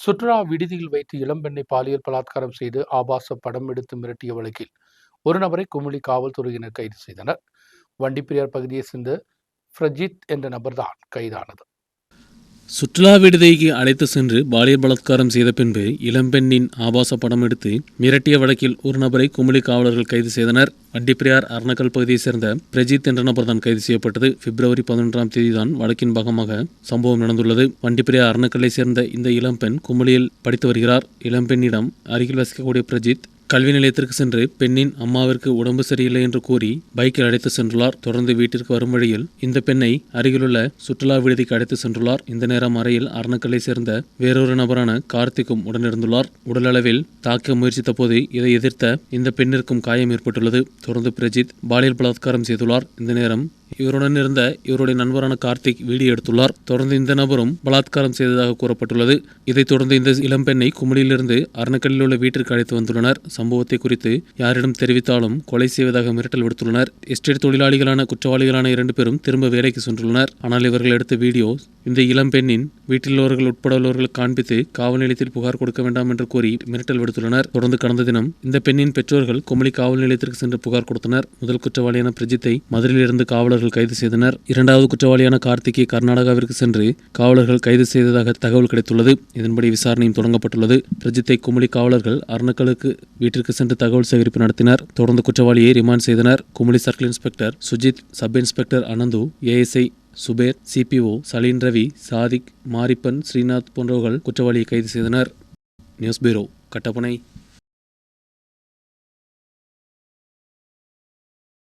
சுற்றுலா விடுதியில் வைத்து இளம்பெண்ணை பாலியல் பலாத்காரம் செய்து ஆபாச படம் எடுத்து மிரட்டிய வழக்கில் ஒரு நபரை குமுளி காவல்துறையினர் கைது செய்தனர். வண்டிப்பிரியார் பகுதியை சேர்ந்த பிரஜித் என்ற நபர்தான் கைதானது. சுற்றுலா விடுதிக்கு அழைத்து சென்று பாலியல் பலாத்காரம் செய்த பின்பு இளம்பெண்ணின் ஆபாச படம் எடுத்து மிரட்டிய வழக்கில் ஒரு நபரை குமுளி காவலர்கள் கைது செய்தனர். வண்டிப்பிரியார் அர்ணக்கல் பகுதியைச் சேர்ந்த பிரஜித் என்ற நபர் தான் கைது செய்யப்பட்டது. பிப்ரவரி பதினொன்றாம் தேதி தான் வழக்கின் பாகமாக சம்பவம் நடந்துள்ளது. வண்டிப்பிரியார் அர்ணக்கல்லை சேர்ந்த இந்த இளம்பெண் குமுளியில் படித்து வருகிறார். இளம்பெண்ணிடம் அருகில் வசிக்கக்கூடிய பிரஜித் கல்வி நிலையத்திற்கு சென்று பெண்ணின் அம்மாவிற்கு உடம்பு சரியில்லை என்று கூறி பைக்கில் அழைத்து சென்றுள்ளார். தொடர்ந்து வீட்டிற்கு வரும் வழியில் இந்த பெண்ணை அருகிலுள்ள சுற்றுலா விடுதிக்கு அழைத்து சென்றுள்ளார். இந்த நேரம் அறையில் அரணக்கல்லை சேர்ந்த வேறொரு நபரான கார்த்திக்கும் உடனிருந்துள்ளார். உடலளவில் தாக்க முயற்சித்த போது இதை எதிர்த்த இந்த பெண்ணிற்கும் காயம் ஏற்பட்டுள்ளது. தொடர்ந்து பிரஜித் பாலியல் பலாத்காரம் செய்துள்ளார். இந்த நேரம் இவருடன் இருந்த இவருடைய நண்பரான கார்த்திக் வீடியோ எடுத்துள்ளார். தொடர்ந்து இந்த நபரும் பலாத்காரம் செய்ததாக கூறப்பட்டுள்ளது. இதைத் தொடர்ந்து இந்த இளம்பெண்ணை குமளியிலிருந்து அரணக்கல்லில் உள்ள வீட்டிற்கு அழைத்து வந்துள்ளனர். சம்பவத்தை குறித்து யாரிடம் தெரிவித்தாலும் கொலை செய்வதாக மிரட்டல் விடுத்துள்ளனர். எஸ்டேட் தொழிலாளிகளான குற்றவாளிகளான இரண்டு பேரும் திரும்ப வேலைக்கு சென்றுள்ளனர். ஆனால் இவர்கள் எடுத்த வீடியோ இந்த இளம்பெண்ணின் வீட்டிலுள்ளவர்கள் உட்பட உள்ளவர்களுக்கு காண்பித்து காவல் நிலையத்தில் புகார் கொடுக்க வேண்டாம் என்று கூறி மிரட்டல் விடுத்துள்ளனர். தொடர்ந்து கடந்த தினம் இந்த பெண்ணின் பெற்றோர்கள் குமளி காவல் நிலையத்திற்கு சென்று புகார் கொடுத்தனர். முதல் குற்றவாளியான பிரஜித்தை மதுரையிலிருந்து காவலர் காவலர்கள் கைது செய்தனர். இரண்டாவது குற்றவாளியான கார்த்திகை கர்நாடகாவிற்கு சென்று காவலர்கள் கைது செய்ததாக தகவல் கிடைத்துள்ளது. இதன்படி விசாரணையும் தொடங்கப்பட்டுள்ளது. பிரஜித்தை குமுளி காவலர்கள் அருணக்கலுக்கு வீட்டிற்கு சென்று தகவல் சேகரிப்பு நடத்தினர். தொடர்ந்து குற்றவாளியை ரிமாண்ட் செய்தனர். Kumily circle inspector Sujith sub inspector Ananthu ASI Zubair CPO Saleen Ravi Sadiq Marippan Srinath போன்றவர்கள் குற்றவாளியை கைது செய்தனர். News bureau Kattappana.